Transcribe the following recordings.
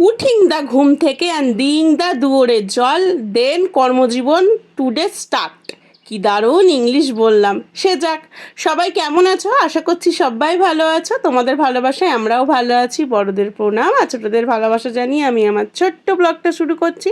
উঠিং দা ঘুম থেকে অ্যান্ড দিইং দা দুয়োরে জল দেন কর্মজীবন টুডে স্টার্ট কি দারুণ ইংলিশ বললাম। সে যাক, সবাই কেমন আছো? আশা করছি সবাই ভালো আছো। তোমাদের ভালোবাসায় আমরাও ভালো আছি। বড়দের প্রণাম আর ছোটোদের ভালোবাসা জানিয়ে আমি আমার ছোট্ট ব্লগটা শুরু করছি।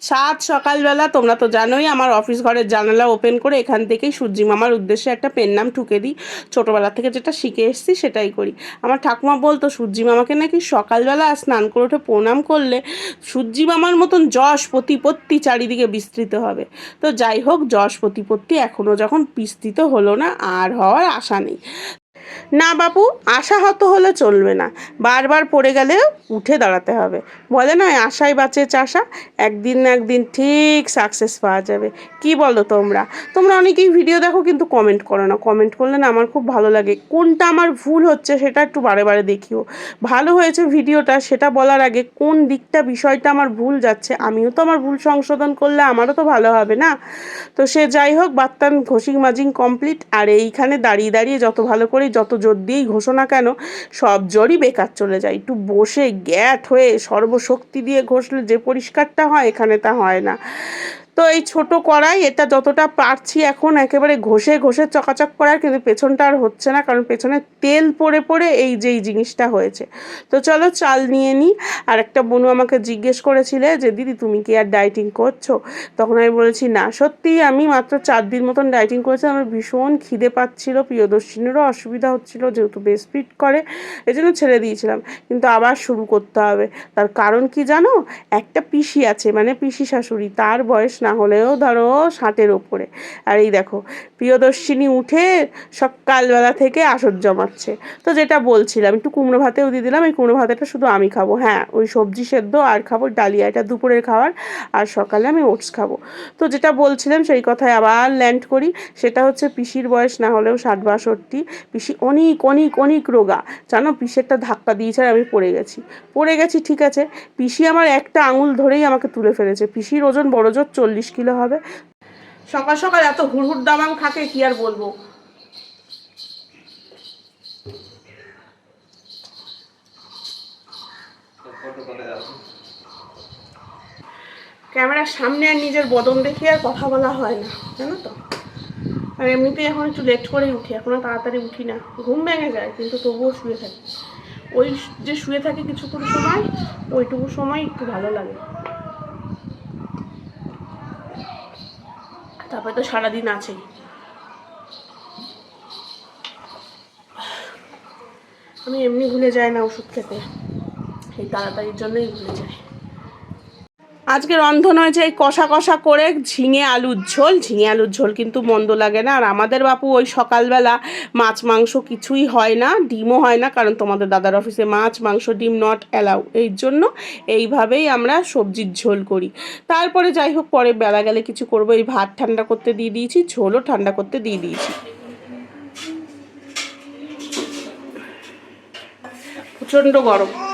সাত সকালবেলা, তোমরা তো জানোই, আমার অফিস ঘরের জানালা ওপেন করে এখান থেকেই সূর্যি মামার উদ্দেশ্যে একটা পেন নাম ঠুকে দিই। ছোটোবেলা থেকে যেটা শিখে এসেছি, সেটাই করি। আমার ঠাকুমা বলতো, সূর্যি মামাকে নাকি সকালবেলা স্নান করে উঠে প্রণাম করলে সূর্যি মামার মতন যশ প্রতিপত্তি চারিদিকে বিস্তৃত হবে। তো যাই হোক, যশ প্রতিপত্তি এখনও যখন বিস্তৃত হলো না আর হওয়ার আশা নেই। না বাবু আশাহত হলে চলবে না। বারবার পড়ে গেলে উঠে দাঁড়াতে হবে। বলে না আশায় বাঁচে চাষা। একদিন না একদিন ঠিক সাকসেস পাওয়া যাবে। কি বলো তোমরা? তোমরা অনেকেই ভিডিও দেখো কিন্তু কমেন্ট করো না। কমেন্ট করলে না আমার খুব ভালো লাগে। কোনটা আমার ভুল হচ্ছে সেটা একটু বারে বারে দেখিও। ভালো হয়েছে ভিডিওটা সেটা বলার আগে কোন দিকটা, বিষয়টা আমার ভুল যাচ্ছে, আমিও তো আমার ভুল সংশোধন করলে আমারও তো ভালো হবে না। তো সে যাই হোক বাত্তান ঘষিং মাজিং কমপ্লিট আর এইখানে দাঁড়িয়ে দাঁড়িয়ে যত ভালো করে যত জোর দিয়েই ঘোষণা কেন, সব জোরই বেকার চলে যায়। একটু বসে গ্যাট হয়ে সর্বশক্তি দিয়ে ঘষলে যে পরিষ্কারটা হয়, এখানে তা হয় না। তো এই ছোট কড়াই, এটা যতটা পারছি এখন একেবারে ঘষে ঘষে চকাচক করার, কিন্তু পেছনটা আর হচ্ছে না, কারণ পেছনে তেল পড়ে পড়ে এই যে এই জিনিসটা হয়েছে। তো চলো চাল নিয়ে নিই। আর একটা বনু আমাকে জিজ্ঞেস করেছিলে যে, দিদি, তুমি কি আর ডায়েটিং করছ? তখন আমি বলেছি, না, সত্যি আমি মাত্র চার দিন মতন ডায়েটিং করেছি। আমার ভীষণ খিদে পাচ্ছিল, প্রিয়দর্শিনীরও অসুবিধা হচ্ছিল, যেহেতু বেস্ট ফিট করে এই জন্য ছেড়ে দিয়েছিলাম। কিন্তু আবার শুরু করতে হবে। তার কারণ কি জানো? একটা পিসি আছে মানে পিসি শাশুড়ি, তার বয়স না হলেও ধরো ষাটের ওপরে। আর এই দেখো, প্রিয়দর্শিনী উঠে সকালবেলা থেকে আসর জমাচ্ছে। তো যেটা বলছিলাম, একটু কুমড়ো ভাতেও দিয়ে দিলাম, এই কুমড়ো ভাতেটা শুধু আমি খাব। হ্যাঁ ওই সবজি সেদ্ধ আর খাব ডালিয়া, এটা দুপুরের খাবার, আর সকালে আমি ওটস খাব। তো যেটা বলছিলাম, সেই কথায় আবার ল্যান্ড করি। সেটা হচ্ছে পিসির বয়স, না হলেও ষাট বাষট্টি। পিসি অনেক অনেক অনেক রোগা। জানো, পিসেরটা ধাক্কা দিয়েছে আর আমি পড়ে গেছি। পড়ে গেছি, ঠিক আছে। পিসি আমার একটা আঙুল ধরেই আমাকে তুলে ফেলেছে। পিসির ওজন বড় জোর চল্লিশ কিলো হবে। সকাল সকাল এত হুড়হুড় দামাং থাকে কি আর বলব? ক্যামেরার সামনে আর নিজের বদন দেখে আর কথা বলা হয় না, জানো তো? আর এমনিতেই এখন একটু লেট করেই উঠি, এখন আর তাড়াতাড়ি উঠি না। ঘুম ভেঙে যায়, কিন্তু তবুও শুয়ে থাকি। ওই যে শুয়ে থাকি কিছুক্ষণ সময়, ওইটুকু সময় একটু ভালো লাগে। তারপরে তো সারাদিন আছেই। আমি এমনি ভুলে যাই না ওষুধ খেতে। এই তাড়াতাড়ির জন্যই ভুলে যাই। আজকে রন্ধন হয়েছে এই কষা কষা করে ঝিঙে আলুর ঝোল। ঝিঙে আলুর ঝোল কিন্তু মন্দ লাগে না। আর আমাদের বাপু ওই সকালবেলা মাছ, মাংস কিছুই হয় না, ডিমও হয় না, কারণ তোমাদের দাদার অফিসে মাছ, মাংস, ডিম নট অ্যালাউ এই জন্য এইভাবেই আমরা সবজির ঝোল করি। তারপরে যাই হোক, পরে বেলা গেলে কিছু করব। এই ভাত ঠান্ডা করতে দিয়ে দিয়েছি, ঝোলও ঠান্ডা করতে দিয়ে দিয়েছি। প্রচণ্ড গরম।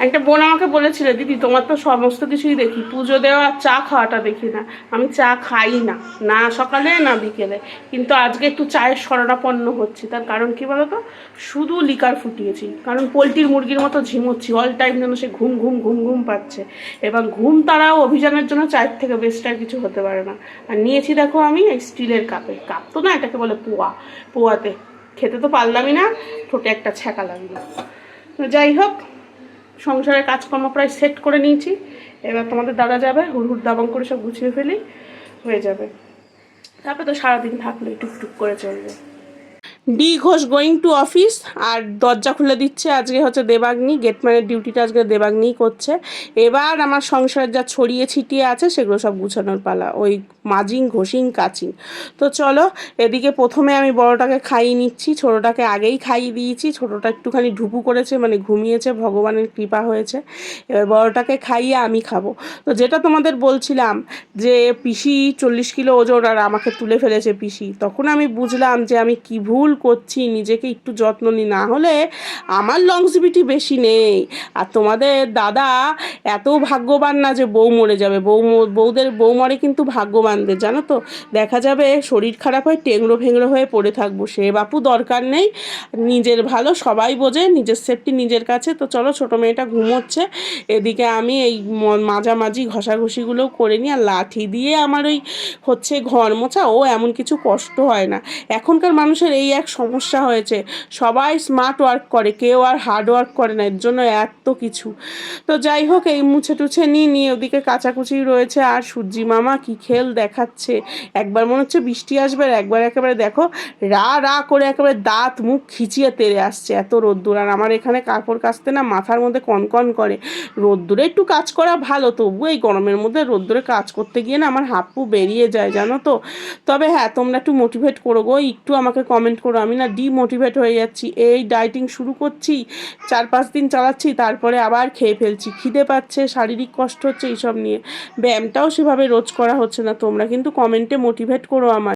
একটা বোন আমাকে বলেছিল, দিদি, তোমার তো সমস্ত কিছুই দেখি, পুজো দেওয়া, চা খাওয়াটা দেখি না। আমি চা খাই না না সকালে, না বিকেলে। কিন্তু আজকে একটু চায়ের শরণাপন্ন হচ্ছি। তার কারণ কি বলতো? শুধু লিকার ফুটিয়েছি। কারণ পোলট্রির মুরগির মতো ঝিমোচ্ছি অল টাইম যেন সে ঘুম ঘুম ঘুম ঘুম পাচ্ছে। এবং ঘুম তারাও অভিযানের জন্য চায়ের থেকে বেস্ট আর কিছু হতে পারে না। আর নিয়েছি দেখো আমি স্টিলের কাপে। কাপ তো না, এটাকে বলে পোয়া। পোয়াতে। খেতে তো পারলামই না, ঠোঁটে একটা ছ্যাঁকা লাগল। যাই হোক সংসারের কাজকর্ম প্রায় সেট করে নিয়েছি। এবার তোমাদের দাদা যাবে, হুড়হুড় দাবং করে সব গুছিয়ে ফেলি, হয়ে যাবে। তারপরে তো সারাদিন থাকলে টুকটুক করে চলবে। D Ghosh going to office আর দরজা খুলে দিচ্ছে আজকে হচ্ছে দেবাগ্নি গেটম্যানের ডিউটিটা আজকে দেবাগ্নিই করছে। এবার আমার সংসারের যা ছড়িয়ে ছিটিয়ে আছে সেগুলো সব গুছানোর পালা, ওই মাজিং, ঘষিং, কাচিং। তো চলো, এদিকে প্রথমে আমি বড়টাকে খাইয়ে নিচ্ছি, ছোটোটাকে আগেই খাইয়ে দিয়েছি, ছোটোটা একটুখানি ঢুপু করেছে মানে ঘুমিয়েছে, ভগবানের কৃপা হয়েছে। এবার বড়টাকে খাইয়ে আমি খাব। তো যেটা তোমাদের বলছিলাম যে পিসি চল্লিশ কিলো ওজন আর আমাকে তুলে ফেলেছে পিসি, তখন আমি বুঝলাম যে আমি কি ভুল ভুল করছি, নিজেকে একটু যত্ন নিই। না হলে আমার লংজিভিটি বেশি নেই। আর তোমাদের দাদা এত ভাগ্যবান না যে বউ মরে যাবে। বউ বউদের, বউ মরে কিন্তু ভাগ্যবানদের জানো তো? দেখা যাবে শরীর খারাপ হয় টেংরো ভেংরো হয়ে পড়ে থাকব। সে বাপু দরকার নেই। নিজের ভালো সবাই বোঝে, নিজের সেফটি নিজের কাছে। তো চলো ছোটো মেয়েটা ঘুমোচ্ছে। এদিকে আমি এই মাঝামাঝি ঘষাঘষিগুলো করে নিই আর লাঠি দিয়ে আমার ওই হচ্ছে ঘর মোছা। ও এমন কিছু কষ্ট হয় না। এখনকার মানুষের এই এক সমস্যা হয়েছে। সবাই স্মার্ট ওয়ার্ক করে, কেউ আর হার্ড ওয়ার্ক করে না, এর জন্য এত কিছু। তো যাই হোক, এই মুছে টুছে নিয়ে নিয়ে ওদিকে কাচাকুচি রয়েছে। আর সূর্যি মামা কি খেল দেখাচ্ছে? একবার মনে হচ্ছে বৃষ্টি আসবে, আর একবার একেবারে দেখো, রা রা করে একেবারে দাঁত, মুখ খিচিয়ে তেড়ে আসছে। এত রোদ্দুর, আর আমার এখানে কাপড় কাচতে না মাথার মধ্যে কনকন করে। রোদ্দুরে একটু কাজ করা ভালো তবু এই গরমের মধ্যে রোদ্দুরে কাজ করতে গিয়ে না আমার হাপ্পু বেরিয়ে যায়, জানো তো? তবে হ্যাঁ তোমরা একটু মোটিভেট করো গো, একটু আমাকে কমেন্ট করো, আমি না ডিমোটিভেট হয়ে যাচ্ছি। এই ডায়েটিং শুরু করছি, চার পাঁচ দিন চালাচ্ছি, তারপরে আবার খেয়ে ফেলছি। খিদে পাচ্ছে, শারীরিক কষ্ট হচ্ছে, এইসব নিয়ে। ব্যায়ামটাও সেভাবে রোজ করা হচ্ছে না। তোমরা কিন্তু কমেন্টে মোটিভেট করো আমার